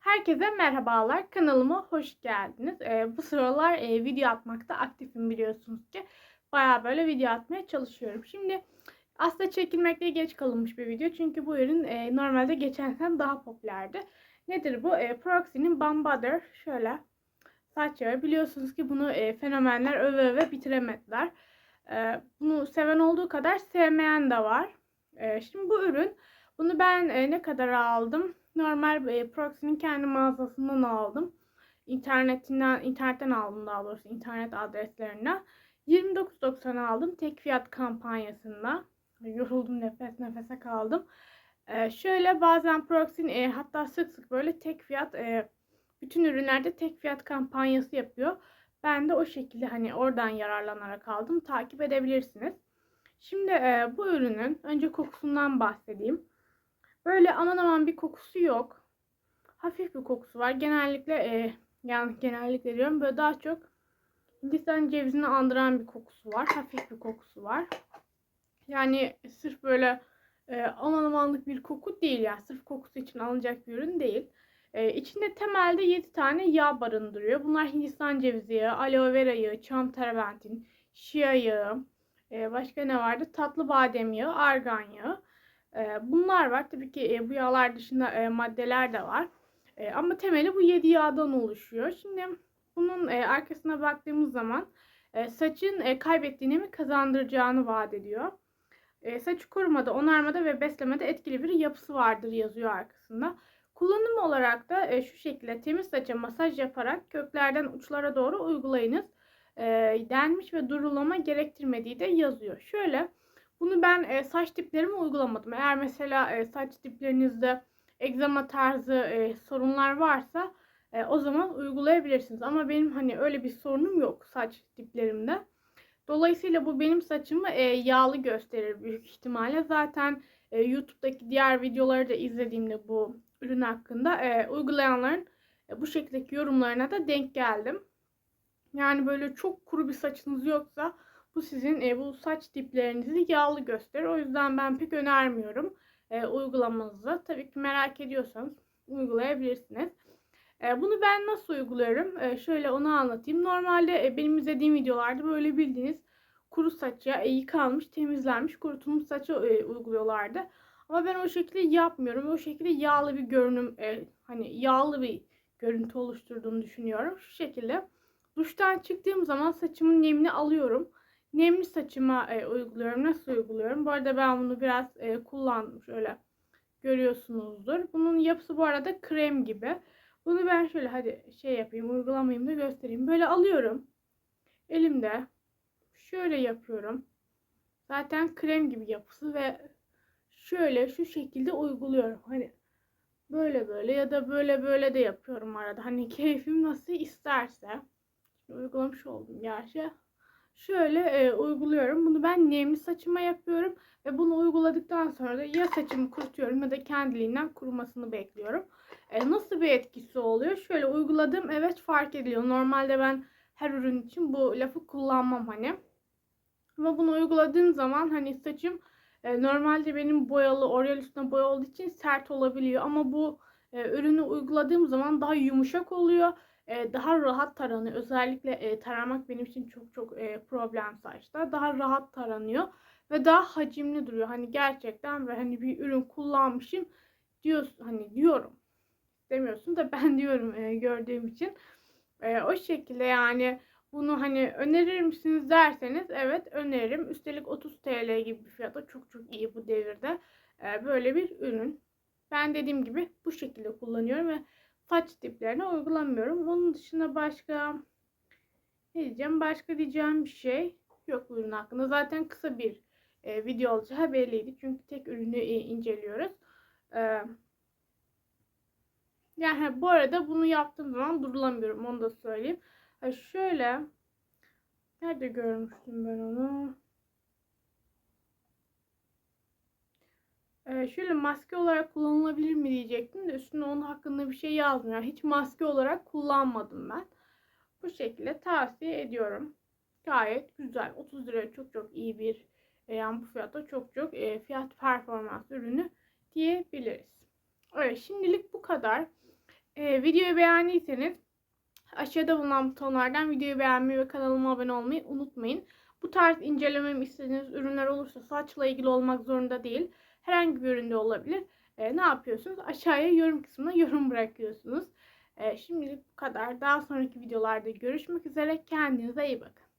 Herkese merhabalar. Kanalıma hoş geldiniz. Ee, bu sıralar e, video atmakta aktifim biliyorsunuz ki. Baya böyle video atmaya çalışıyorum. Şimdi aslında çekilmekte geç kalınmış bir video. Çünkü bu ürün e, normalde geçen sene daha popülerdi. Nedir bu? E, Proxy'nin Balm Butter. Şöyle saç yağı. Biliyorsunuz ki bunu e, fenomenler öve öve bitiremediler. E, bunu seven olduğu kadar sevmeyen de var. E, şimdi bu ürün bunu ben e, ne kadar aldım? Normal e, Proxy'nin kendi mağazasından aldım. İnternetinden, internetten aldım daha doğrusu internet adreslerinden. 29.90 aldım tek fiyat kampanyasında. Yoruldum nefes nefese kaldım. E, şöyle bazen Proxy'nin e, hatta sık sık böyle tek fiyat e, bütün ürünlerde tek fiyat kampanyası yapıyor. Ben de o şekilde hani oradan yararlanarak aldım. Takip edebilirsiniz. Şimdi e, bu ürünün önce kokusundan bahsedeyim. Böyle aman aman bir kokusu yok. Hafif bir kokusu var. Genellikle e, yani genellikle diyorum böyle daha çok Hindistan cevizini andıran bir kokusu var. Hafif bir kokusu var. Yani sırf böyle e, aman amanlık bir koku değil yani. Sırf kokusu için alınacak bir ürün değil. E, içinde temelde 7 tane yağ barındırıyor. Bunlar Hindistan cevizi yağı, aloe vera yağı, çam terpentin, şia yağı, e, başka ne vardı? Tatlı badem yağı, argan yağı. Bunlar var. Tabii ki bu yağlar dışında maddeler de var. Ama temeli bu 7 yağdan oluşuyor. Şimdi bunun arkasına baktığımız zaman saçın kaybettiğini mi kazandıracağını vaat ediyor. Saçı korumada, onarmada ve beslemede etkili bir yapısı vardır yazıyor arkasında. Kullanım olarak da şu şekilde temiz saça masaj yaparak köklerden uçlara doğru uygulayınız. Denmiş ve durulama gerektirmediği de yazıyor. Şöyle bunu ben e, saç diplerime uygulamadım. Eğer mesela e, saç diplerinizde egzama tarzı e, sorunlar varsa e, o zaman uygulayabilirsiniz. Ama benim hani öyle bir sorunum yok saç diplerimde. Dolayısıyla bu benim saçımı e, yağlı gösterir büyük ihtimalle. Zaten e, YouTube'daki diğer videoları da izlediğimde bu ürün hakkında e, uygulayanların e, bu şekildeki yorumlarına da denk geldim. Yani böyle çok kuru bir saçınız yoksa bu sizin e, bu saç diplerinizi yağlı gösterir. O yüzden ben pek önermiyorum e, uygulamanızı. Tabii ki merak ediyorsanız uygulayabilirsiniz. E, bunu ben nasıl uyguluyorum? E, şöyle onu anlatayım. Normalde e, benim izlediğim videolarda böyle bildiğiniz kuru saça e, yıkanmış, temizlenmiş, kurutulmuş saça e, uyguluyorlardı. Ama ben o şekilde yapmıyorum. O şekilde yağlı bir görünüm, e, hani yağlı bir görüntü oluşturduğunu düşünüyorum. Şu şekilde. Duştan çıktığım zaman saçımın nemini alıyorum. Nemli saçıma e, uyguluyorum. Nasıl uyguluyorum? Bu arada ben bunu biraz e, kullandım. Şöyle görüyorsunuzdur. Bunun yapısı bu arada krem gibi. Bunu ben şöyle hadi şey yapayım uygulamayayım da göstereyim. Böyle alıyorum. Elimde. Şöyle yapıyorum. Zaten krem gibi yapısı ve şöyle şu şekilde uyguluyorum. Hani böyle böyle ya da böyle böyle de yapıyorum arada. Hani keyfim nasıl isterse. Uygulamış oldum gerçi. Şöyle e, uyguluyorum. Bunu ben nemli saçıma yapıyorum. Ve bunu uyguladıktan sonra da ya saçımı kurutuyorum ya da kendiliğinden kurumasını bekliyorum. E, nasıl bir etkisi oluyor? Şöyle uyguladım. Evet fark ediliyor. Normalde ben her ürün için bu lafı kullanmam hani. Ama bunu uyguladığım zaman hani saçım e, normalde benim boyalı, oryal üstüne boya olduğu için sert olabiliyor. Ama bu e, ürünü uyguladığım zaman daha yumuşak oluyor e, daha rahat taranıyor. Özellikle e, taramak benim için çok çok e, problem saçta. Daha rahat taranıyor ve daha hacimli duruyor. Hani gerçekten ve hani bir ürün kullanmışım diyorsun hani diyorum. Demiyorsun da ben diyorum gördüğüm için. O şekilde yani bunu hani önerir misiniz derseniz evet öneririm. Üstelik 30 TL gibi bir fiyata çok çok iyi bu devirde. Böyle bir ürün. Ben dediğim gibi bu şekilde kullanıyorum ve saç diplerine uygulamıyorum. Onun dışında başka ne diyeceğim? Başka diyeceğim bir şey yok ürün hakkında. Zaten kısa bir e, video olacağı belliydi. Çünkü tek ürünü e, inceliyoruz. E, yani bu arada bunu yaptığım zaman durulamıyorum. Onu da söyleyeyim. Ha, şöyle nerede görmüştüm ben onu? Ee, şöyle maske olarak kullanılabilir mi diyecektim de üstüne onun hakkında bir şey yazmıyor. Hiç maske olarak kullanmadım ben. Bu şekilde tavsiye ediyorum. Gayet güzel. 30 liraya çok çok iyi bir e, yani bu fiyata çok çok e, fiyat performans ürünü diyebiliriz. Evet şimdilik bu kadar. e, videoyu beğendiyseniz aşağıda bulunan butonlardan videoyu beğenmeyi ve kanalıma abone olmayı unutmayın. Bu tarz incelememi istediğiniz ürünler olursa saçla ilgili olmak zorunda değil. Herhangi bir üründe olabilir. E, ne yapıyorsunuz? Aşağıya yorum kısmına yorum bırakıyorsunuz. E, şimdilik bu kadar. Daha sonraki videolarda görüşmek üzere. Kendinize iyi bakın.